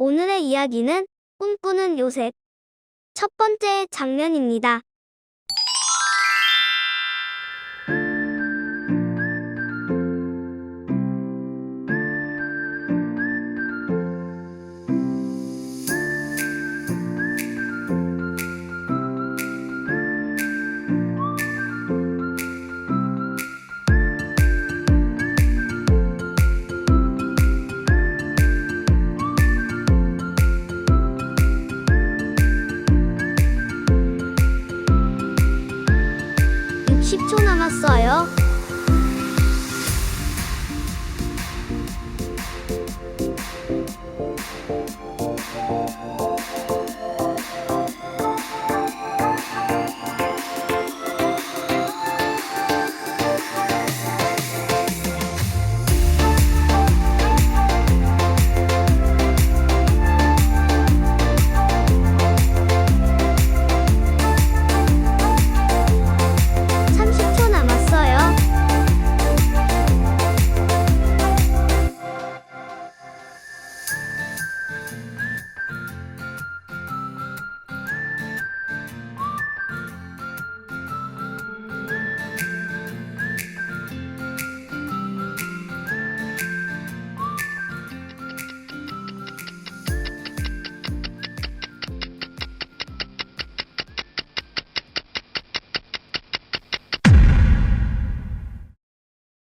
오늘의 이야기는 꿈꾸는 요셉. 첫 번째 장면입니다. 육십 초 남았어요.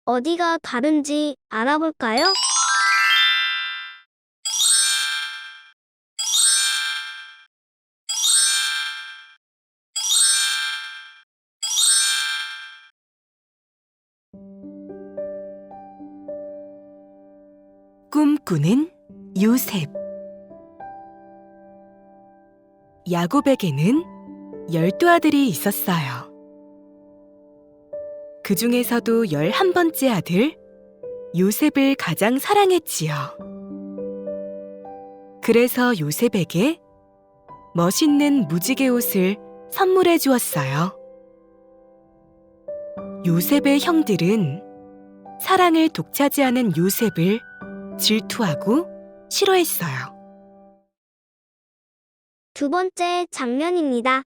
어디가 다른지 알아볼까요? 꿈꾸는 요셉 야곱에게는 열두 아들이 있었어요. 그 중에서도 열한 번째 아들 요셉을 가장 사랑했지요. 그래서 요셉에게 멋있는 무지개 옷을 선물해 주었어요. 요셉의 형들은 사랑을 독차지하는 요셉을 질투하고 싫어했어요. 두 번째 장면입니다.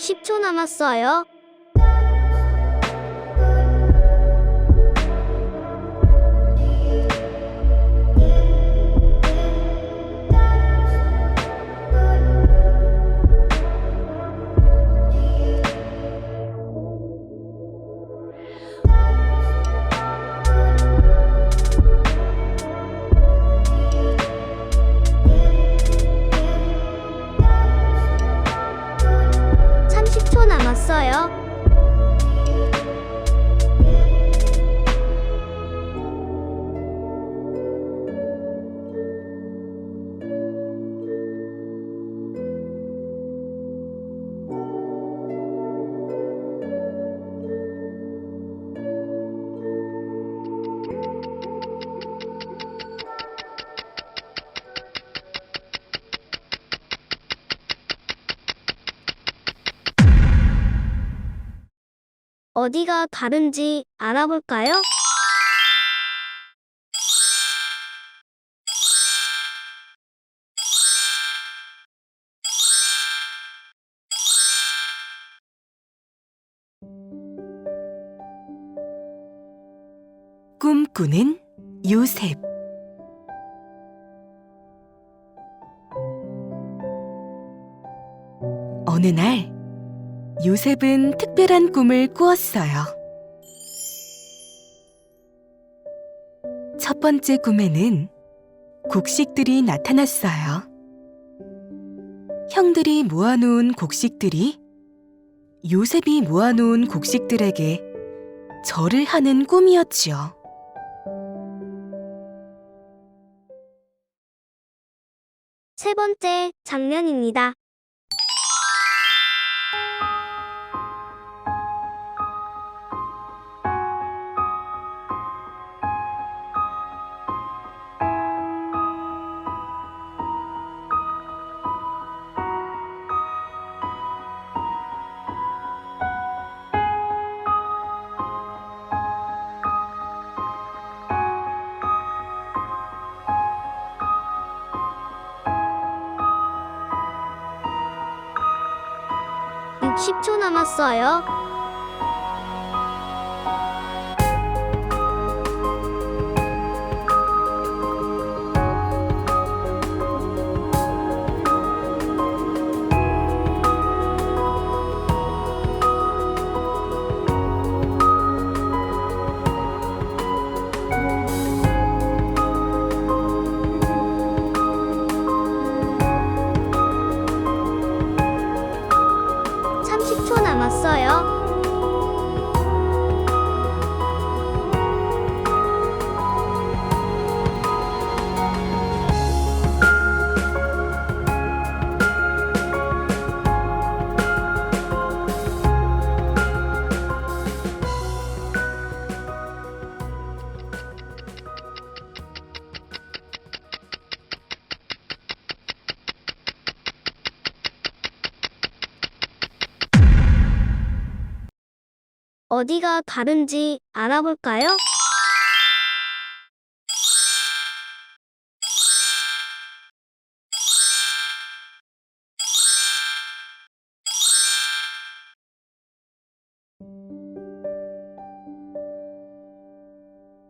육십 초 남았어요. 어디가 다른지 알아볼까요? 꿈꾸는 요셉 어느 날 요셉은 특별한 꿈을 꾸었어요. 첫 번째 꿈에는 곡식들이 나타났어요. 형들이 모아놓은 곡식들이 요셉이 모아놓은 곡식들에게 절을 하는 꿈이었지요. 세 번째 장면입니다. 육십 초 남았어요. 어디가 다른지 알아볼까요?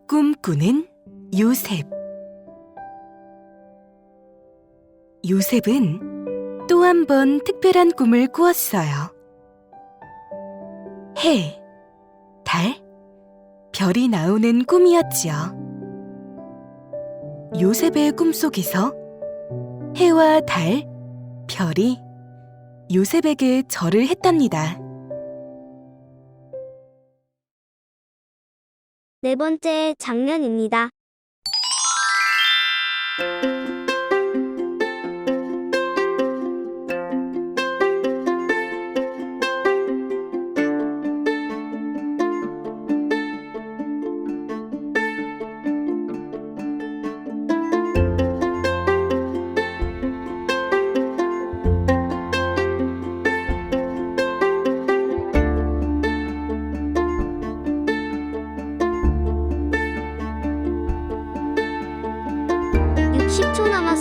꿈꾸는 요셉 요셉은 또 한 번 특별한 꿈을 꾸었어요. 해, 달, 별이 나오는 꿈이었지요. 요셉의 꿈속에서 해와 달, 별이 요셉에게 절을 했답니다. 네 번째 장면입니다.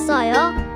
초 남았어요.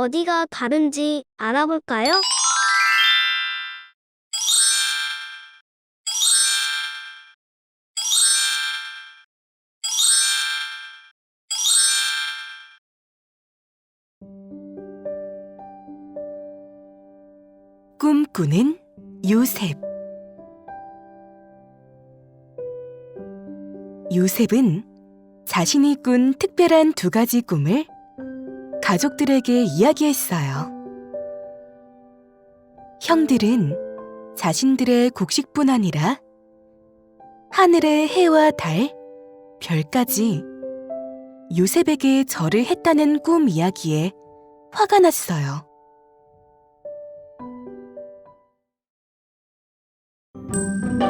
어디가 다른지 알아볼까요? 꿈꾸는 요셉 요셉은 자신이 꾼 특별한 두 가지 꿈을 가족들에게 이야기했어요. 형들은 자신들의 곡식뿐 아니라 하늘의 해와 달, 별까지 요셉에게 절을 했다는 꿈 이야기에 화가 났어요.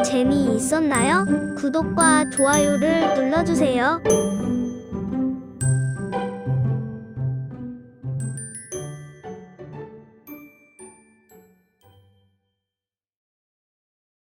재미있었나요? 구독과 좋아요를 눌러주세요.